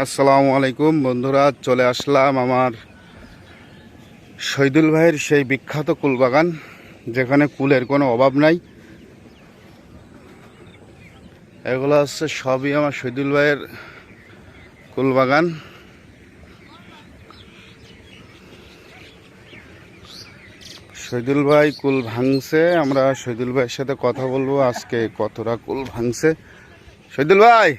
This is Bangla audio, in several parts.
আসসালামু আলাইকুম বন্ধুরা, চলে আসলাম আমার শহীদুল ভাইয়ের সেই বিখ্যাত কুল বাগান যেখানে কুলের কোনো অভাব নাই। এগুলো হচ্ছে সবই আমার শহীদুল ভাইয়ের কুল বাগান শহীদুল ভাই কুল ভাঙছে, আমরা শহীদুল ভাইয়ের সাথে কথা বলব আজকে, কতটা কুল ভাঙছে। শহীদুল ভাই!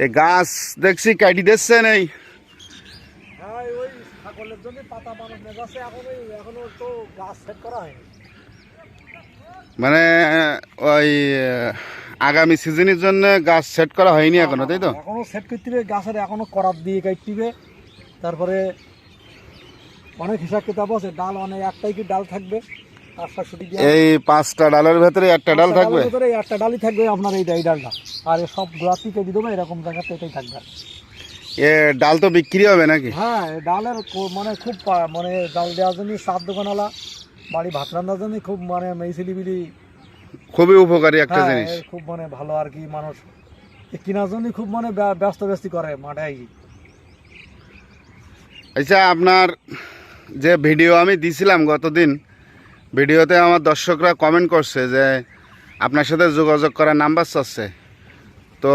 এই গাছ দেখছি কাটি দিচ্ছে নেই। হ্যাঁ মানে ওই আগামী সিজনের জন্য গাছ সেট করা হয়নি এখনও তাই তো? এখনও সেট করতে হবে গাছের এখনও করাত দিয়ে কাটতে তারপরে অনেক হিসাব কিতাব আছে ডাল অনেক একটাই কি ডাল থাকবে? এই পাঁচটা ডালের ভেতরে একটা ডাল থাকবে? ভিতরে একটা ডালই থাকবে আপনার এই এই ডালটা। আর সব গোড়াতি কেটে দেবো এরকম জায়গাতে এটাই থাকবে। এ ডাল তো বিক্রি হবে নাকি? হ্যাঁ ডালের মানে খুব মানে ডাল দেওয়ার জন্য সাত দোকানওয়ালা বাড়ি ভাত রান্নার জন্য খুব মানে মেইসিলিবিলি খুবই উপকারী একটা হ্যাঁ, জিনিস। খুব মানে ভালো আর কি মানুষ। কেনার জন্য খুব মানে ব্য- ব্যস্ত ব্যস্তি করে মাঠে। আচ্ছা আপনার যে ভিডিও আমি দিছিলাম গতদিন ভিডিওতে আমার দর্শকরা কমেন্ট করছে যে আপনার সাথে যোগাযোগ করার নাম্বার চাচ্ছে। তো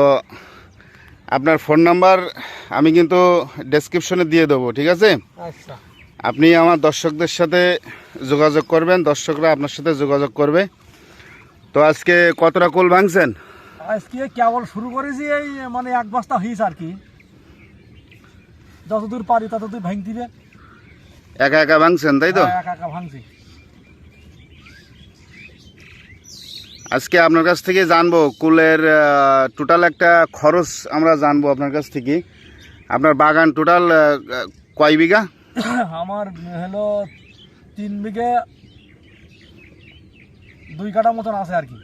আপনার ফোন নাম্বার আমি কিন্তু ডেসক্রিপশনে দিয়ে দেবো ঠিক আছে? আচ্ছা। আপনি আমার দর্শকদের সাথে যোগাযোগ করবেন দর্শকরা আপনার সাথে যোগাযোগ করবে। তো আজকে কতটা কুল ভাঙছেন? আজকে কেবল শুরু করেছি এই মানে এক বস্তা হয়েছে আর কি। যতদূর পারি ততদূর ভাঙ দিবে। একা একা ভাঙছেন তাই তো? হ্যাঁ, একা একা ভাঙছি। আজকে আপনার কাছ থেকে জানব কুলের টোটাল একটা খরচ আমরা জানব আপনার কাছ থেকে। আপনার বাগান টোটাল কয় বিঘা? আমার হলো তিন বিঘে দুই কাটা মতন আছে আর কি।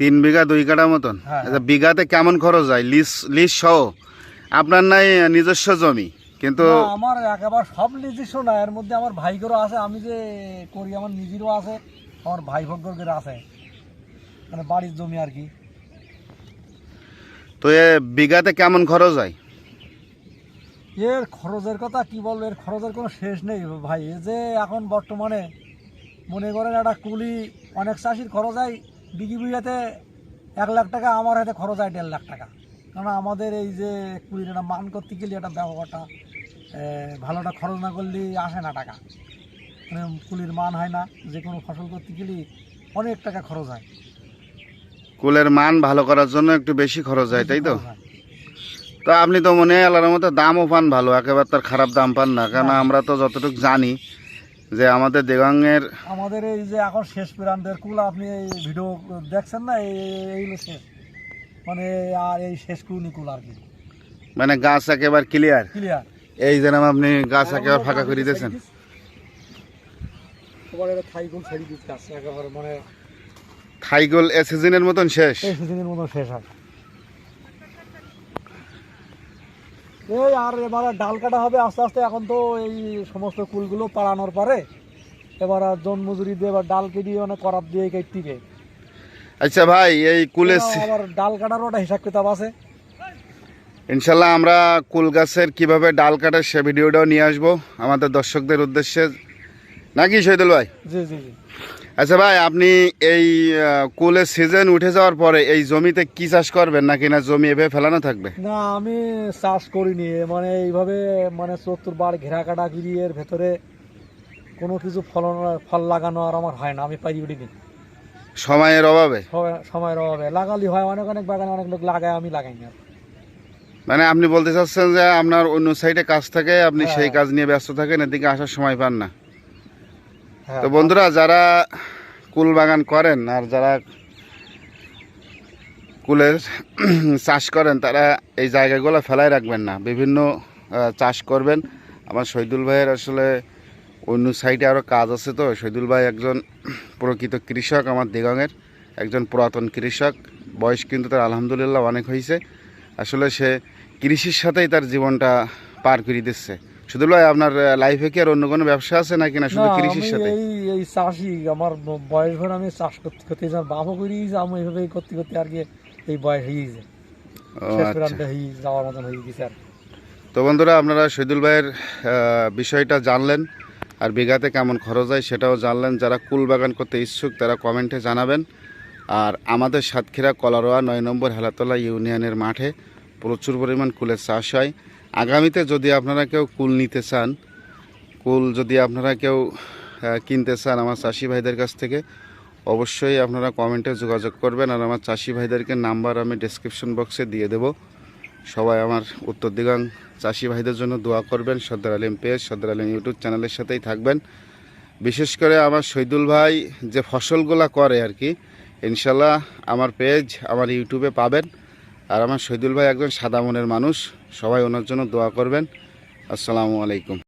তিন বিঘা দুই কাঠা মতন? হ্যাঁ। আচ্ছা বিঘাতে কেমন খরচ হয়? লিস লিস সহ? আপনার নাই নিজস্ব জমি কিন্তু আমার একেবারে সব নিজস্ব না এর মধ্যে আমার ভাইগেরও আছে আমি যে করি আমার নিজেরও আছে আমার ভাই ভগ্গের আছে। মানে বাড়ির জমি আর কি। তো এ বিঘাতে কেমন খরচ হয়? এর খরচের কথা কি বলব এর খরচের কোনো শেষ নেই ভাই। এ যে এখন বর্তমানে মনে করেন একটা কুলি অনেক চাষির খরচ হয় বিঘি বিঘাতে এক লাখ টাকা আমার হাতে খরচ হয় দেড় লাখ টাকা। কারণ আমাদের এই যে কুলির একটা মান করতে গেলে একটা ব্যবহারটা ভালোটা খরচ না করলে আসে না টাকা। মানে কুলির মান হয় না যে কোনো ফসল করতে গেলে অনেক টাকা খরচ হয়। কুলের মান ভালো করার জন্য একটু বেশি খরচ হয় তাই তো? তো আপনি তো মনে হয় আল্লাহর মতো দামও পান ভালো একেবারে তার খারাপ দাম পান না। কারণ আমরা তো যতটুকু জানি যে আমাদের দেগাঙ্গের আমাদের এই যে এখন শেষ প্রান্তের কুল আপনি এই ভিডিও দেখছেন না? এই শেষ। মানে আর এই শেষ কুলনি কুল আর কি। মানে গাছ একেবারে ক্লিয়ার ক্লিয়ার এই যেরকম আপনি গাছ একেবারে ফাঁকা করে দিয়েছেন। তোমার থাই কুল ছেড়ে দিচ্ছে একেবারে মানে থাইগোল এ সিজনের মতন শেষ? এই সিজনের মতো শেষ হয় এই আর এবার ডাল কাটা হবে আস্তে আস্তে এখন তো এই সমস্ত কুলগুলো পাড়ানোর পরে। এবার আর জন মজুরি দিয়ে এবার ডাল কেটে অনেক করাত দিয়ে কেটে আচ্ছা ভাই এই কুলের আবার ডাল কাটারও একটা হিসাব কিতাব আছে। ইনশাল্লাহ আমরা কুল গাছের কীভাবে ডাল কাটার সে ভিডিওটাও নিয়ে আসব আমাদের দর্শকদের উদ্দেশ্যে। নাকি শহীদুল ভাই? জি জি জি। আচ্ছা ভাই আপনি এই কুলের সিজন উঠে যাওয়ার পরে এই জমিতে কি চাষ করবেন নাকি না জমি এভাবে ফেলানো থাকবে? না আমি চাষ করিনি। মানে এইভাবে মানে চত্বর বার ঘেরা কাটা গিরি এর ভেতরে কোনো কিছু ফলন ফল লাগানো আর আমার হয় না আমি পারি উঠিনি সময়ের অভাবে? সময়- সময়ের অভাবে। লাগালি হয় অনেক অনেক বাগানে অনেক লোক লাগায় আমি লাগাই না। মানে আপনি বলতে চাচ্ছেন যে আপনার অন্য সাইডে কাজ থাকে আপনি হ্যাঁ। সেই কাজ নিয়ে ব্যস্ত থাকেন এদিকে আসার সময় পান না? তো বন্ধুরা, যারা কুল বাগান করেন আর যারা কুলের চাষ করেন, তারা এই জায়গাগুলো ফেলায় রাখবেন না। বিভিন্ন চাষ করবেন। আমার শহীদুল ভাইয়ের আসলে অন্য সাইডে আরও কাজ আছে তো। শহীদুল ভাই একজন প্রকৃত কৃষক, আমার দিগঙের একজন পুরাতন কৃষক। বয়স কিন্তু তার আলহামদুলিল্লাহ অনেক হয়েছে আসলে সে কৃষির সাথেই তার জীবনটা পার করে দিচ্ছে। শুধু ভাই আপনার লাইফে কি আর অন্য কোনো ব্যবসা আছে নাকি না শুধু কৃষির সাথে? এই এই চাষি আমার বয়স ভর আমি চাষ করতে করতে যার বাবা করি আমি এইভাবে করতে করতে আর কি এই বয়স হয়ে গেছে শেষ আচ্ছা। যাওয়ার মতন হয়ে গেছে আর তো বন্ধুরা আপনারা শহীদুল ভাইয়ের বিষয়টা জানলেন আর বিঘাতে কেমন খরচ হয় সেটাও জানলেন। যারা কুল বাগান করতে ইচ্ছুক তারা কমেন্টে জানাবেন। আর আমাদের সাতক্ষীরা কলারোয়া নয় নম্বর হেলাতলা ইউনিয়নের মাঠে প্রচুর পরিমাণ কুলের চাষ হয়। আগামীতে যদি আপনারা কেউ কুল নিতে চান, কুল যদি আপনারা কেউ কিনতে চান আমার চাষি ভাইদের কাছ থেকে, অবশ্যই আপনারা কমেন্টে যোগাযোগ করবেন আর আমার চাষি ভাইদেরকে নাম্বার আমি ডেসক্রিপশন বক্সে দিয়ে দেবো। সবাই আমার উত্তর দিগাং চাষি ভাইদের জন্য দোয়া করবেন। সর্দার আলিম পেজ সর্দার আলিম ইউটিউব চ্যানেলের সাথেই থাকবেন। বিশেষ করে আমার শহীদুল ভাই যে ফসলগুলা করে আর কি ইনশাল্লাহ আমার পেজ আমার ইউটিউবে পাবেন। আর আমার শহীদুল ভাই একজন সাদা মনের মানুষ। সবাই ওনার জন্য দোয়া করবেন। আসসালামু আলাইকুম।